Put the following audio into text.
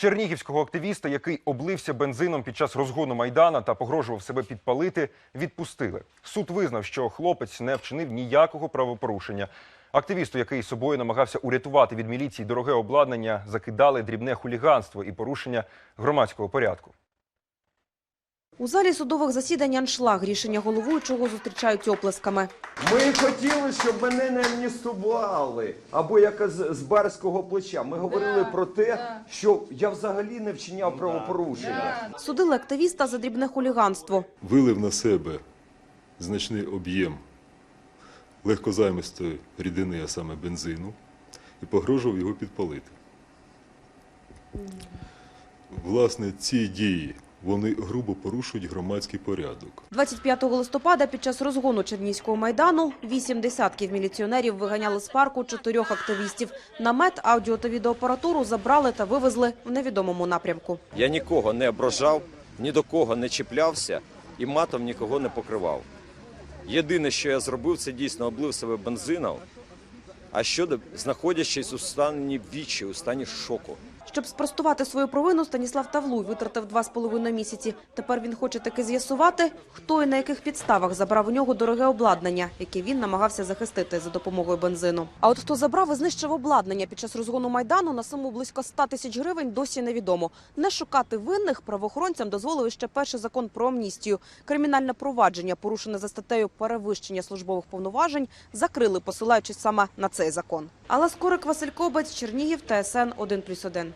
Чернігівського активіста, який облився бензином під час розгону майдана та погрожував себе підпалити, відпустили. Суд визнав, що хлопець не вчинив ніякого правопорушення. Активісту, який собою намагався урятувати від міліції дороге обладнання, закидали дрібне хуліганство і порушення громадського порядку. У залі судових засідань аншлаг рішення головуючого зустрічають оплесками. Ми хотіли, щоб мене не амністували, або як з, барського плеча. Ми говорили про те, що я взагалі не вчиняв правопорушення. Судили активіста за дрібне хуліганство. вилив на себе значний об'єм легкозаймистої рідини, а саме бензину, і погрожував його підпалити. Власне, ці дії вони грубо порушують громадський порядок. 25 листопада під час розгону Чернігівського майдану вісім десятків міліціонерів виганяли з парку чотирьох активістів. Намет, аудіо та відеоапаратуру забрали та вивезли в невідомому напрямку. Я нікого не ображав, ні до кого не чіплявся і матом нікого не покривав. Єдине, що я зробив, це дійсно облив себе бензином, а щодо знаходячись у стані вічі, у стані шоку. Щоб спростувати свою провину, Станіслав Тавлуй витратив два з половиною місяці. Тепер він хоче таки з'ясувати, хто і на яких підставах забрав у нього дороге обладнання, яке він намагався захистити за допомогою бензину. А от хто забрав і знищив обладнання під час розгону майдану на суму близько 100 тисяч гривень, досі невідомо. Не шукати винних правоохоронцям дозволив ще перший закон про амністію. Кримінальне провадження, порушене за статтею перевищення службових повноважень, закрили, посилаючись саме на цей закон. Алла Скорик, Василь Кобець, Чернігів, ТСН 1+,1.